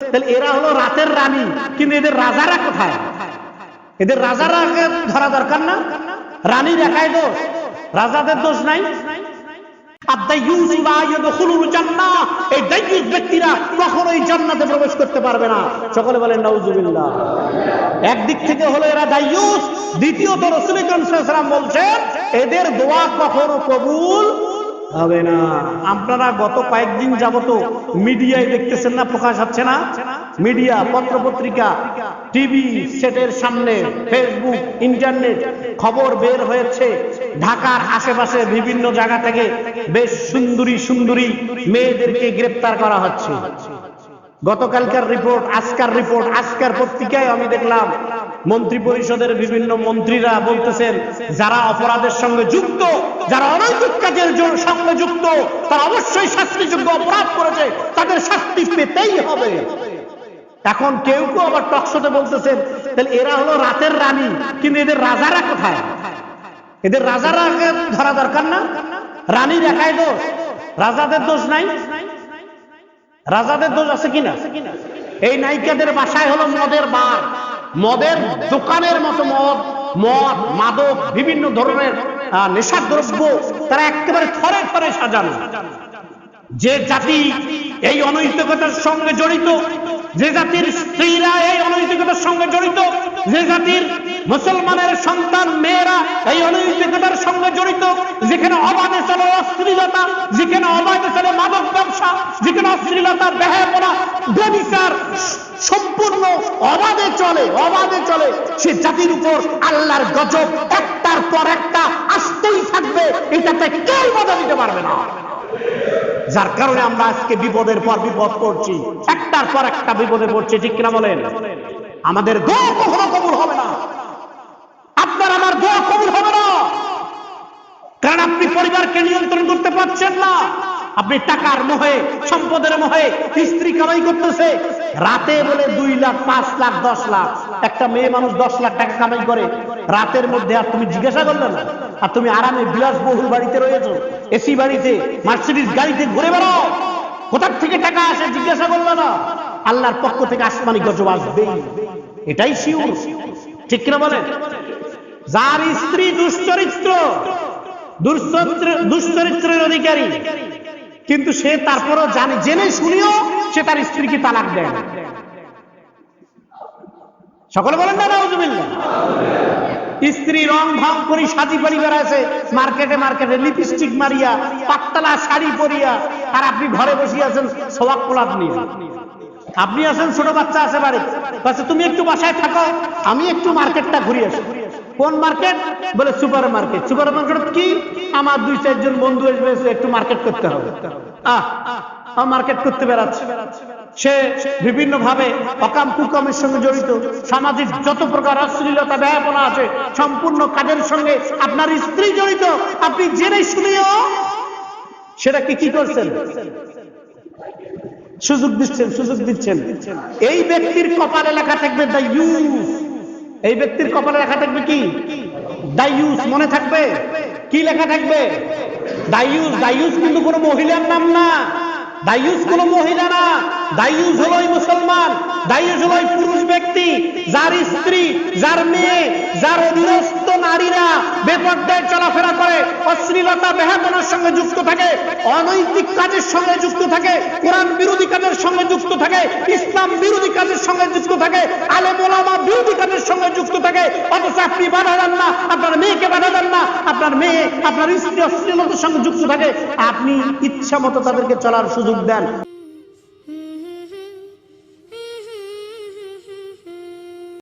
তাহলে এরা হলো রাতের রানী, কিন্তু এদের রাজারা কোথায়? এদের রাজারা ধরা দরকার না। রানীর একাই দোষ, রাজাদের দোষ নাই। সকলে বলেন একদিক থেকে হলো এরা বলছেন, এদের দোয়া কখনো কবুল হবে না। আপনারা গত কয়েকদিন যাবত মিডিয়ায় দেখতেছেন না, প্রকাশ হচ্ছে না? মিডিয়া পত্র পত্রিকা টিভি সেটের সামনে, ফেসবুক, ইন্টারনেট খবর বের হয়েছে। ঢাকার আশেপাশে বিভিন্ন জায়গা থেকে বেশ সুন্দরী সুন্দরী মেয়েদেরকে গ্রেপ্তার করা হচ্ছে। গতকালকার রিপোর্ট, আজকার রিপোর্ট, আজকার পত্রিকায় আমি দেখলাম মন্ত্রী পরিষদের বিভিন্ন মন্ত্রীরা বলতেছেন, যারা অপরাধের সঙ্গে যুক্ত, যারা অনৈতিক কাজের সঙ্গে যুক্ত, তারা অবশ্যই শাস্তিযোগ্য অপরাধ করেছে, তাদের শাস্তি পেতেই হবে। এখন কেউ কেউ আবার টকশোতে বলতেছেন তাহলে এরা হলো রাতের রানী, কিন্তু এদের রাজারা কোথায়? এদের রাজারা ধরা দরকার না। রানীর একাই দোষ। রাজাদের দোষ নাই। রাজাদের দোষ আছে কিনা? এই নায়িকাদের বাসায় হলো মদের বার। মদের দোকানের মতো মদ মদ মাদক বিভিন্ন ধরনের আহ, নেশাদ্রব্য তারা একেবারে থরে থরে সাজানো। যে জাতি এই অনৈতিকতার সঙ্গে জড়িত যে জাতির স্ত্রীরা এই অনৈতিকতার সঙ্গে জড়িত যে জাতির মুসলমানের সন্তান মেয়েরা এই অনৈতিকতার সঙ্গে জড়িত যেখানে অবাধে চলে অশ্লীলতা যেখানে অবাধে চলে মাদক ব্যবসা যেখানে অশ্লীলতা ব্যহাপনা ব্যবিচার সম্পূর্ণ অবাধে চলে অবাধে চলে। সে জাতির উপর আল্লাহর গজব একটার পর একটা আসতেই থাকবে, এটাতে কেউ বাধা দিতে পারবে না। যার কারণে আমরা আজকে বিপদের পর বিপদ করছি একটার পর একটা বিপদে পড়ছি, ঠিক কিনা বলেন? আমাদের দোয়া কখনো কবুল হবে না। আপনার আমার দোয়া কবুল হবে না। কারণ আপনি পরিবারকে নিয়ন্ত্রণ করতে পারছেন না। আপনি টাকার মোহে, সম্পদের মোহে স্ত্রী কামাই করতেছে। রাতে বলে দুই লাখ, পাঁচ লাখ, দশ লাখ। একটা মেয়ে মানুষ দশ লাখ টাকা কামাই করে। রাতের মধ্যে আর তুমি জিজ্ঞাসা করলে না। আর তুমি আরামে বিলাসবহুল বাড়িতে রয়েছো। এসি বাড়িতে মার্সিডিজ গাড়িতে ঘুরে বেড়াও। কোথার থেকে টাকা আসে জিজ্ঞাসা করল না। আল্লাহর পক্ষ থেকে আসমানি গজব আসবেই। এটাই শিউর। ঠিক কিনা বলেন? যার স্ত্রী দুশ্চরিত্র, দুশ্চরিত্রের অধিকারী কিন্তু সে তারপরও জানে, জেনে শুনেও সে তার স্ত্রীকে তালাক দেয় সকলে বলেন না, নাউজুবিল্লাহ। স্ত্রী রং ভাং করি সাজি পরিবার আছে মার্কেটে মার্কেটে লিপস্টিক মারিয়া, পাতলা শাড়ি পরিয়া, আর আপনি ঘরে বসে আছেন সবাক পোলাপ নিয়ে। আপনি আছেন ছোট বাচ্চা আছে বাড়ি তুমি একটু বাসায় থাকো, আমি একটু মার্কেটটা ঘুরে আসি। কোন মার্কেট? বলে সুপার মার্কেট সুপার মার্কেট কি? আমার দুই চারজন বন্ধু আসবে একটু মার্কেট করতে হবে। আহ মার্কেট করতে বেড়াচ্ছে। সে বিভিন্ন ভাবে অকাম কুকামের সঙ্গে জড়িত। সামাজিক যত প্রকার অশ্লীলতা ব্যয়াপনা আছে, সম্পূর্ণ কাজের সঙ্গে আপনার স্ত্রী জড়িত। আপনি জেনে শুনেও সেটাকে কি করছেন? সুযোগ দিচ্ছেন সুযোগ দিচ্ছেন। এই ব্যক্তির কপালে লেখা থাকবে দ্য ইউজ এই ব্যক্তির কপালে লেখা থাকবে কি? দাইউস মনে থাকবে? কি লেখা থাকবে? দাইউস দাইউস কিন্তু কোনো মহিলার নাম না। দাইউস কোনো মহিলা না। দাইউস হলো মুসলমান। দাইউস হলো পুরুষ। ব্যক্তি, যার স্ত্রী, যার মেয়ে, যার অধীনস্থ নারীরা বেপর্দায় চলাফেরা করে, অশ্লীলতা বেহাপনার সঙ্গে যুক্ত থাকে, অনৈতিক কাজের সঙ্গে যুক্ত থাকে, কোরআন বিরোধী কাজের সঙ্গে যুক্ত থাকে, ইসলাম বিরোধী কাজের সঙ্গে যুক্ত থাকে, আলেম বিরোধী কাজের সঙ্গে যুক্ত থাকে, অথচ আপনি বাধা দেন না, আপনার মেয়েকে বাধা দেন না, আপনার মেয়ে, আপনার স্ত্রী অশ্লীলতার সঙ্গে যুক্ত থাকে, আপনি ইচ্ছা মতো তাদেরকে চলার সুযোগ দেন।